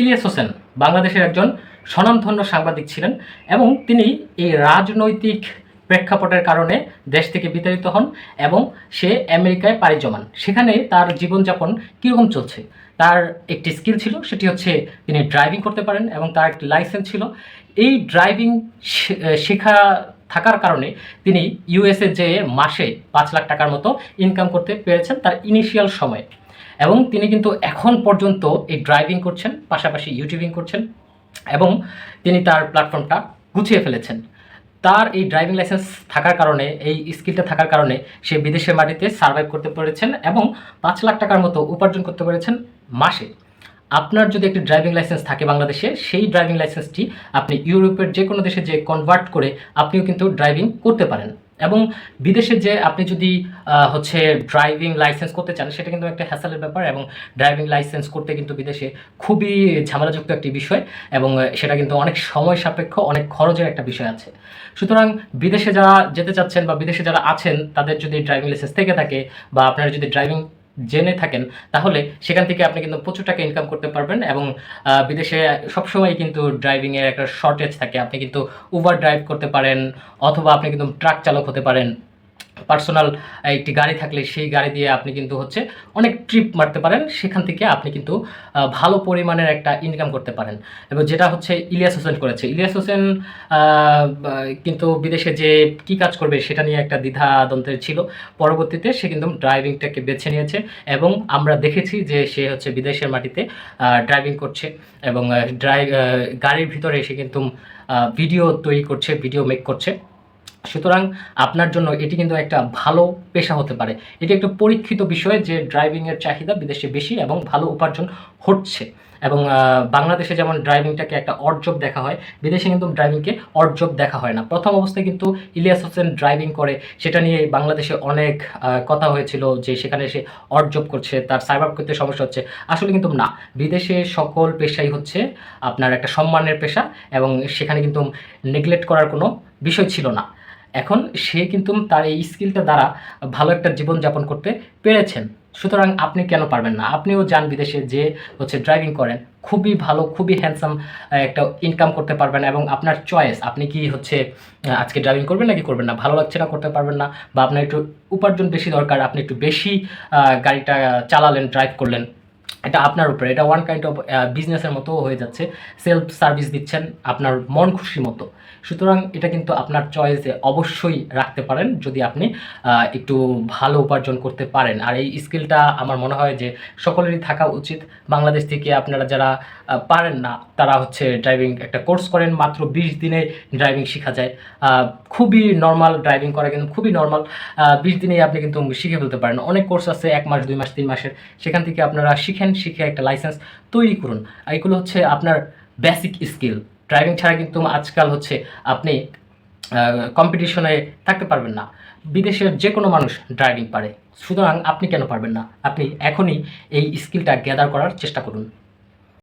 ইলিয়াস হোসেন বাংলাদেশের একজন স্বনামধন্য সাংবাদিক ছিলেন এবং তিনি এই রাজনৈতিক প্রেক্ষাপটের কারণে দেশ থেকে বিতাড়িত হন এবং সে আমেরিকায় পাড়ি জমান। সেখানে তার জীবনযাপন কীরকম চলছে? তার একটি স্কিল ছিল, সেটি হচ্ছে তিনি ড্রাইভিং করতে পারেন এবং তার একটি লাইসেন্স ছিল। এই ড্রাইভিং শেখা থাকার কারণে তিনি ইউএসএ যেয়ে মাসে পাঁচ লাখ টাকার মতো ইনকাম করতে পেরেছেন তার ইনিশিয়াল সময়ে। এবং তিনি কিন্তু এখন পর্যন্ত এই ড্রাইভিং করছেন, পাশাপাশি ইউটিউবিং করছেন এবং তিনি তার প্ল্যাটফর্মটা গুছিয়ে ফেলেছেন। তার এই ড্রাইভিং লাইসেন্স থাকার কারণে, এই স্কিলটা থাকার কারণে সে বিদেশের মাটিতে সার্ভাইভ করতে পেরেছেন এবং পাঁচ লাখ টাকার মতো উপার্জন করতে পেরেছেন মাসে। আপনার যদি একটি ড্রাইভিং লাইসেন্স থাকে বাংলাদেশে, সেই ড্রাইভিং লাইসেন্সটি আপনি ইউরোপের যে কোনো দেশে যে কনভার্ট করে আপনিও কিন্তু ড্রাইভিং করতে পারেন। এবং বিদেশে যে আপনি যদি হচ্ছে ড্রাইভিং লাইসেন্স করতে চান, সেটা কিন্তু একটা হ্যাসালের ব্যাপার এবং ড্রাইভিং লাইসেন্স করতে কিন্তু বিদেশে খুবই ঝামেলাযুক্ত একটি বিষয় এবং সেটা কিন্তু অনেক সময় সাপেক্ষ, অনেক খরচের একটা বিষয় আছে। সুতরাং বিদেশে যারা যেতে চাচ্ছেন বা বিদেশে যারা আছেন, তাদের যদি ড্রাইভিং লাইসেন্স থেকে থাকে বা আপনারা যদি ড্রাইভিং জেনে থাকেন, তাহলে সেখান থেকে আপনি কিন্তু প্রচুর টাকা ইনকাম করতে পারবেন এবং বিদেশে সবসময় কিন্তু ড্রাইভিংয়ের একটা শর্টেজ থাকে। আপনি কিন্তু উবার ড্রাইভ করতে পারেন অথবা আপনি কিন্তু ট্রাক চালক হতে পারেন। পার্সোনাল একটি গাড়ি থাকলে সেই গাড়ি দিয়ে আপনি কিন্তু হচ্ছে অনেক ট্রিপ মারতে পারেন। সেখান থেকে আপনি কিন্তু ভালো পরিমাণের একটা ইনকাম করতে পারেন। এবং যেটা হচ্ছে ইলিয়াস হোসেন করেছে। ইলিয়াস হোসেন কিন্তু বিদেশে যে কি কাজ করবে সেটা নিয়ে একটা দ্বিধাদ্বন্দ্বের ছিল। পরবর্তীতে সে কিন্তু ড্রাইভিংটাকে বেছে নিয়েছে এবং আমরা দেখেছি যে সে হচ্ছে বিদেশের মাটিতে ড্রাইভিং করছে এবং ড্রাইভ গাড়ির ভিতরে সে কিন্তু ভিডিও তৈরি করছে ভিডিও মেক করছে। সুতরাং আপনার জন্য এটি কিন্তু একটা ভালো পেশা হতে পারে। এটি একটা পরীক্ষিত বিষয় যে ড্রাইভিংয়ের চাহিদা বিদেশে বেশি এবং ভালো উপার্জন হচ্ছে। এবং বাংলাদেশে যেমন ড্রাইভিংটাকে একটা অর্জব দেখা হয়, বিদেশে কিন্তু ড্রাইভিংকে অর্জব দেখা হয় না। প্রথম অবস্থায় কিন্তু ইলিয়াস হোসেন ড্রাইভিং করে, সেটা নিয়ে বাংলাদেশে অনেক কথা হয়েছিল যে সেখানে সে অর্জব করছে, তার সার্ভাইভ করতে সমস্যা হচ্ছে। আসলে কিন্তু না। বিদেশে সকল পেশাই হচ্ছে আপনার একটা সম্মানের পেশা এবং সেখানে কিন্তু নেগলেক্ট করার কোনো বিষয় ছিল না। এখন সে কিন্তু তার এই স্কিলটা দ্বারা ভালো একটা জীবনযাপন করতে পেরেছেন। সুতরাং আপনি কেন পারবেন না? আপনিও যান বিদেশে যে হচ্ছে ড্রাইভিং করেন। খুবই ভালো, খুবই হ্যান্ডসাম একটা ইনকাম করতে পারবেন এবং আপনার চয়েস আপনি কি হচ্ছে আজকে ড্রাইভিং করবেন নাকি করবেন না? ভালো লাগছে না, করতে পারবেন না বা আপনার একটু উপার্জন বেশি দরকার, আপনি একটু বেশি গাড়িটা চালালেন ড্রাইভ করলেন এটা আপনার উপরে, এটা ওয়ান কাইন্ড অফ বিজনেসের মতো হয়ে যাচ্ছে। সেলফ সার্ভিস দিচ্ছেন আপনার মন খুশি মতো। সুতরাং এটা কিন্তু আপনার চয়েসে অবশ্যই রাখতে পারেন যদি আপনি একটু ভালো উপার্জন করতে পারেন। আর এই স্কিলটা আমার মনে হয় যে সকলেরই থাকা উচিত। বাংলাদেশ থেকে আপনারা যারা পারেন না, তারা হচ্ছে ড্রাইভিং একটা কোর্স করেন, মাত্র বিশ দিনে ড্রাইভিং শেখা যায়। খুবই নর্মাল ড্রাইভিং করা কিন্তু খুবই নর্মাল বিশ দিনেই আপনি কিন্তু শিখে ফেলতে পারেন। অনেক কোর্স আছে, এক মাস, দুই মাস, তিন মাসের। সেখান থেকে আপনারা শিখেন, শিখে একটা লাইসেন্স তৈরি করুন। এগুলো হচ্ছে আপনার বেসিক স্কিল ড্রাইভিং ছাড়া কিন্তু আজকাল হচ্ছে আপনি কম্পিটিশনে থাকতে পারবেন না। বিদেশের যে কোনো মানুষ ড্রাইভিং পারে। সুতরাং আপনি কেন পারবেন না? আপনি এখনই এই স্কিলটা গ্যাদার করার চেষ্টা করুন।